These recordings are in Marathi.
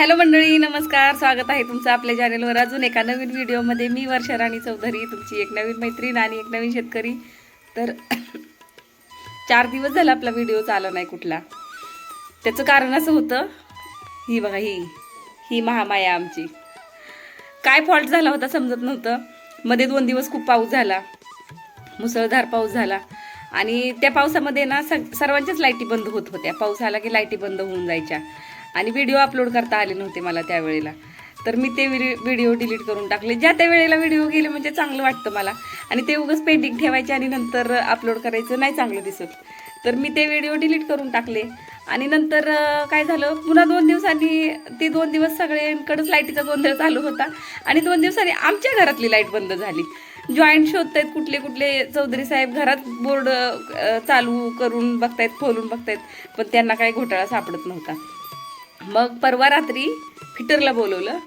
हॅलो मंडळी नमस्कार. स्वागत आहे तुमचं आपल्या चॅनेलवर अजून एका नवीन व्हिडिओमध्ये मी वर्षा राणी चौधरी तुमची एक नवीन मैत्रीण आणि एक नवीन शेतकरी. तर चार दिवस झाला आपला व्हिडिओ आला नाही कुठला. त्याचं कारण असं होतं ही बघा ही ही महामाया आमची. काय फॉल्ट झाला होता समजत नव्हतं. मध्ये दोन दिवस खूप पाऊस झाला. मुसळधार पाऊस झाला. आणि त्या पावसामध्ये ना सग सर्वांच्याच लाईटी बंद होत होत्या. पाऊस आला की लाईटी बंद होऊन जायच्या. आणि व्हिडिओ अपलोड करता आले नव्हते मला त्यावेळेला. तर मी ते व्हिडिओ डिलीट करून टाकले. ज्या त्या वेळेला व्हिडिओ गेले म्हणजे चांगलं वाटतं मला. आणि ते उगंच पेंटिंग ठेवायचे आणि नंतर अपलोड करायचं नाही चांगलं दिसत. तर मी ते व्हिडिओ डिलीट करून टाकले. आणि नंतर काय झालं? पुन्हा दोन दिवसांनी ते दोन दिवस सगळ्यांकडंच लाईटीचा गोंधळ चालू होता. आणि दोन दिवसांनी आमच्या घरातली लाइट बंद झाली. जॉईंट शोधतायत कुठले कुठले चौधरी साहेब घरात बोर्ड चालू करून बघतायत खोलून बघतायत. पण त्यांना काही घोटाळा सापडत नव्हता. मग परवा रात्री फिटरला बोलवलं.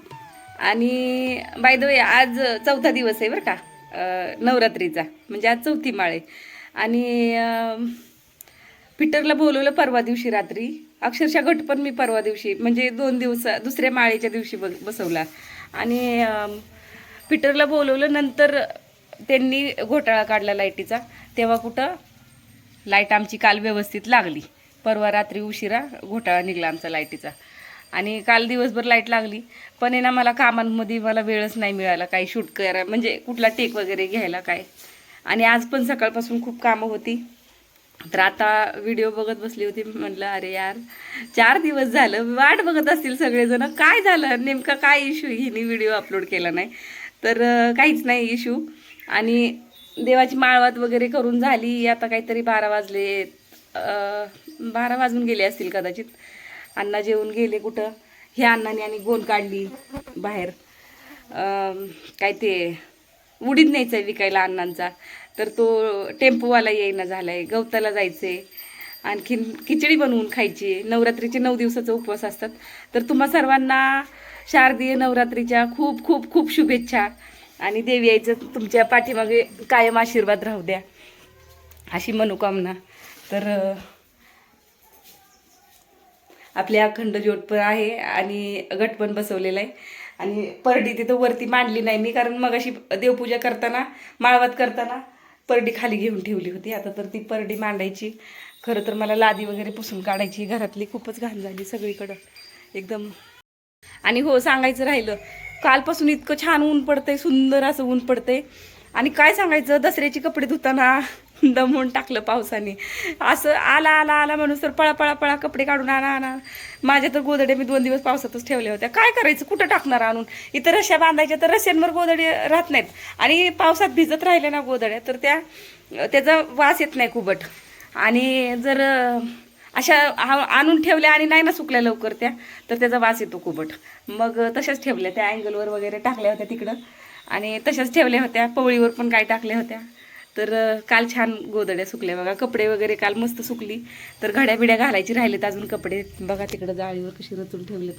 आणि बाय द वे आज चौथा दिवस आहे बरं का. नवरात्रीचा. म्हणजे आज चौथी माळ आहे. आणि पिटरला फिटरला बोलवलं परवा दिवशी रात्री. अक्षरशः घट पण मी परवा दिवशी म्हणजे दोन दिवस दुसऱ्या माळेच्या दिवशी ब बसवला. आणि पिटरला फिटरला बोलवलं नंतर त्यांनी घोटाळा काढला लाईटीचा. तेव्हा कुठं? लाइट आमची काल व्यवस्थित लागली. परवा रात्री उशिरा घोटाळा निघला आमचा लाईटीचा. आणि काल दिवसभर लाइट लागली. पण आहे ना मला कामांमध्ये मला वेळच नाही मिळाला. काही शूट करा म्हणजे कुठला टेक वगैरे घ्यायला काय. आणि आज पण सकाळपासून खूप कामं होती. तर आता व्हिडिओ बघत बसली होती. म्हटलं अरे यार चार दिवस झालं. वाट बघत असतील सगळेजण. काय झालं? नेमका काय इश्यू हिने व्हिडिओ अपलोड केला नाही. तर काहीच नाही इश्यू आणि देवाची माळवात वगैरे करून झाली. आता काहीतरी बारा वाजले. बारा वाजून गेले असतील कदाचित. अण्णा जेवून गेले कुठं? ह्या अण्णाने आणि गोण काढली बाहेर. काय ते उडीद न्यायचा आहे विकायला अण्णांचा. तर तो टेम्पोवाला येईना झालाय गवताला जायचे आणखीन खिचडी बनवून खायची. नवरात्रीचे नऊ दिवसाचा उपवास असतात. तर तुम्हा सर्वांना शारदीय नवरात्रीच्या खूप खूप खूप शुभेच्छा. आणि देवी आईचं तुमच्या पाठीमागे कायम आशीर्वाद राहू द्या. अशी मनोकामना. तर आपले अखंड ज्योत पण आहे आणि घट पण बसवलेला आहे. आणि परडी तिथं वरती मांडली नाही मी कारण मग अशी देवपूजा करताना माळवात करताना परडी खाली घेऊन ठेवली होती. आता तर ती परडी मांडायची. खरं तर मला लादी वगैरे पुसून काढायची. घरातली खूपच घाण झाली सगळीकडं. एकदम. आणि हो सांगायचं राहिलं कालपासून इतकं छान ऊन पडतंय सुंदर असं ऊन पडतंय. आणि काय सांगायचं दसऱ्याचे कपडे धुताना दमवून टाकलं पावसाने. असं आला आला आला म्हणून तर पळा पळा पळा कपडे काढून आणा आणा. माझ्या तर गोदडे मी दोन दिवस पावसातच ठेवल्या होत्या. काय करायचं? कुठं टाकणार आणून? इथं रश्या बांधायच्या तर रश्यांवर गोदडे राहत नाहीत. आणि पावसात भिजत राहिल्या ना गोदड्या तर त्या त्याचा वास येत नाही कुबट. आणि जर अशा आणून ठेवल्या आणि नाही ना सुकल्या लवकर त्या तर त्याचा वास येतो कुबट. मग तशाच ठेवल्या त्या अँगलवर वगैरे टाकल्या होत्या तिकडं. आणि तशाच ठेवल्या होत्या. पवळीवर पण काय टाकल्या होत्या. तर काल छान गोदड्या सुकल्या बघा. कपडे वगैरे काल मस्त सुकली. तर घड्या बिड्या घालायची राहिलेत अजून कपडे. बघा तिकडं जाळीवर कशी रचून ठेवलेत.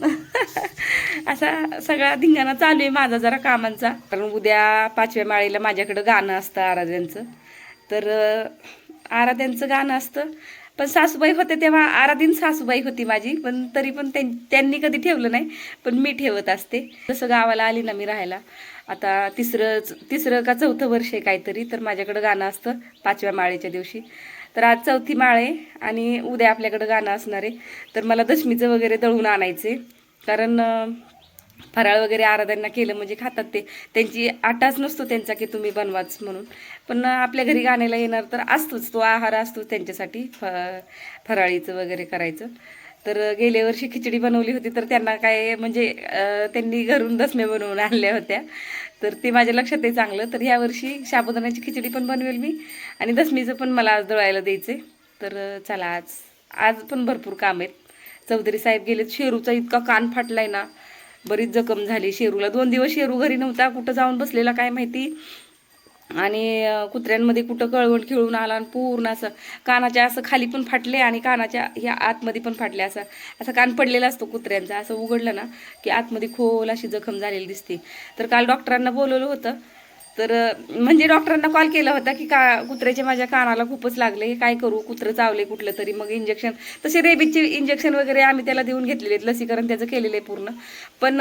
असा सगळा धिंगाणा चालू आहे माझा जरा कामांचा. कारण उद्या पाचव्या माळीला माझ्याकडं गाणं असतं आराध्यांचं. तर आराध्यांचं गाणं असतं. पण सासूबाई होते तेव्हा आराधीन सासूबाई होती माझी पण तरी पण त्यां- त्यांनी कधी ठेवलं नाही पण मी ठेवत असते. जसं गावाला आली ना मी राहायला. आता तिसरं तिसरं का चौथं वर्ष आहे काहीतरी तर माझ्याकडं गाणं असतं पाचव्या माळेच्या दिवशी. तर आज चौथी माळ आहे आणि उद्या आपल्याकडं गाणं असणार आहे. तर मला दशमीचं वगैरे दळून आणायचे कारण फराळ वगैरे आराध्यांना केलं म्हणजे खातात ते. त्यांची आटाच नसतो त्यांचा की तुम्ही बनवाच म्हणून. पण आपल्या घरी गाण्याला येणार तर असतोच तो आहार असतो त्यांच्यासाठी फ फराळीचं वगैरे करायचं. तर गेल्या वर्षी खिचडी बनवली होती तर त्यांना काय म्हणजे त्यांनी घरून दसम्या बनवून आणल्या होत्या. तर ते माझ्या लक्षात आहे चांगलं. तर ह्यावर्षी शाबुदानाची खिचडी पण बनवेल मी आणि दसमीचं पण मला आज दळायला द्यायचे तर चला आज आज पण भरपूर काम आहेत. चौधरी साहेब गेलेत शेरूचा इतका कान फाटलाय ना. बरीच जखम झाली. शेरूला दोन दिवस शेरू घरी नव्हता कुठं जाऊन बसलेला काय माहिती? आणि कुत्र्यांमध्ये कुठं कळवण खेळून आला आणि पूर्ण असं कानाच्या असं खाली पण फाटले आणि कानाच्या ह्या आतमध्ये पण फाटले असं असं कान पडलेला असतो कुत्र्यांचा. असं उघडलं ना की आतमध्ये खोल अशी जखम झालेली दिसते. तर काल डॉक्टरांना बोलवलं होतं तर म्हणजे डॉक्टरांना कॉल केला होता की का कुत्र्याचे माझ्या कानाला खूपच लागले काय करू? कुत्रं चावले कुठलं तरी मग इंजेक्शन तसे रेबीजचे इंजेक्शन वगैरे आम्ही त्याला देऊन घेतलेले आहेत लसीकरण त्याचं केलेलं आहे पूर्ण. पण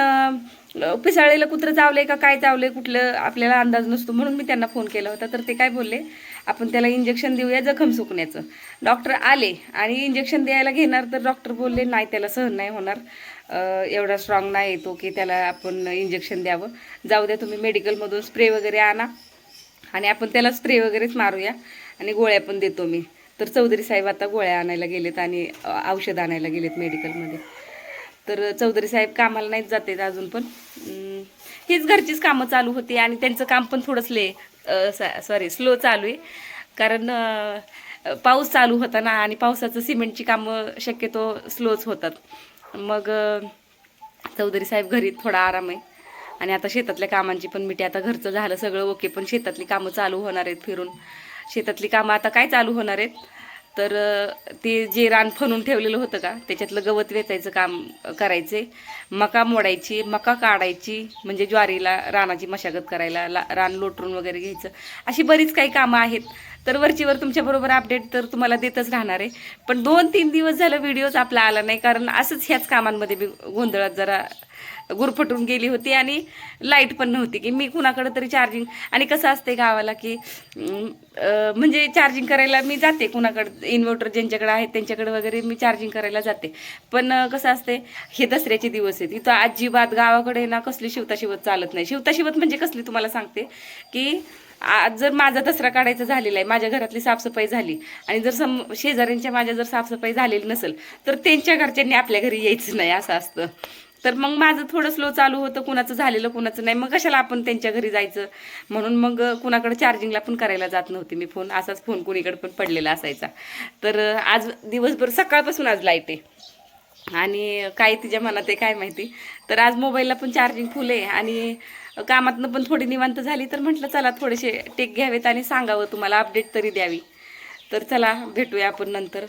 अं, पिसाळलेलं कुत्रं चावलंय का काय चावलंय कुठलं आपल्याला अंदाज नसतो म्हणून मी त्यांना फोन केला होता. तर ते काय बोलले आपण त्याला इंजेक्शन देऊया जखम सुकण्याचं. डॉक्टर आले आणि इंजेक्शन द्यायला घेणार तर डॉक्टर बोलले नाही त्याला सहन नाही होणार. एवढा स्ट्रॉंग नाही येतो की त्याला आपण इंजेक्शन द्यावं. जाऊ द्या तुम्ही मेडिकलमधून स्प्रे वगैरे आणा आणि आपण त्याला स्प्रे वगैरेच मारूया आणि गोळ्या पण देतो मी. तर चौधरी साहेब आता गोळ्या आणायला गेलेत आणि औषध आणायला गेलेत मेडिकलमध्ये तर चौधरी साहेब कामाला नाहीच जाते अजून पण. हीच घरचीच कामं चालू होती आणि त्यांचं काम पण थोडंच ले सॉरी स्लो चालू आहे. कारण पाऊस चालू होता ना आणि पावसाचं सिमेंटची कामं शक्यतो स्लोच होतात. मग चौधरी साहेब घरी थोडा आराम आहे. आणि आता शेतातल्या कामांची पण मिठी आता घरचं झालं सगळं ओके पण शेतातली कामं चालू होणार आहेत फिरून. शेतातली कामं आता काय चालू होणार आहेत? तर ते जे रान फणून ठेवलेलं होतं का त्याच्यातलं गवत वेचायचं काम करायचे. मका मोडायची मका काढायची म्हणजे ज्वारीला रानाची मशागत करायला ला रान लोटरून वगैरे घ्यायचं. अशी बरीच काही कामं आहेत. तर वरचीवर तुमच्याबरोबर अपडेट तर तुम्हाला देतच राहणार आहे. पण दोन तीन दिवस झालं व्हिडिओच आपला आला नाही कारण असंच ह्याच कामांमध्ये बी गोंधळात जरा गुरफटून गेली होती आणि लाइट पण नव्हती की मी कुणाकडे तरी चार्जिंग आणि कसं असते गावाला की म्हणजे चार्जिंग करायला मी जाते कुणाकडे इन्व्हर्टर ज्यांच्याकडे आहेत त्यांच्याकडे वगैरे मी चार्जिंग करायला जाते. पण कसं असते हे दसऱ्याचे दिवस आहेत. इथं अजिबात गावाकडे ना कसली शिवता शिवत चालत नाही. शिवता शिवत म्हणजे कसली तुम्हाला सांगते की आज जर माझा दसरा काढायचा झालेला आहे माझ्या घरातली साफसफाई झाली आणि जर सम शेजाऱ्यांच्या माझ्या जर साफसफाई झालेली नसेल तर त्यांच्या घरच्यांनी आपल्या घरी यायचं नाही असं असतं. तर मग माझं थोडं स्लो चालू होतं. कुणाचं झालेलं कुणाचं नाही. मग कशाला आपण त्यांच्या घरी जायचं? म्हणून मग कुणाकडे चार्जिंगला पण करायला जात नव्हती मी फोन असाच फोन कुणीकडे पण पडलेला असायचा. तर आज दिवसभर सकाळपासून आज लाइट आहे. आणि काय तिच्या मनात आहे काय माहिती. तर आज मोबाईलला पण चार्जिंग फुल आहे. आणि कामातनं पण थोडी निवांत झाली. तर म्हटलं चला थोडेसे टेक घ्यावेत आणि सांगावं. तुम्हाला अपडेट तरी द्यावी. तर चला भेटूया आपण नंतर.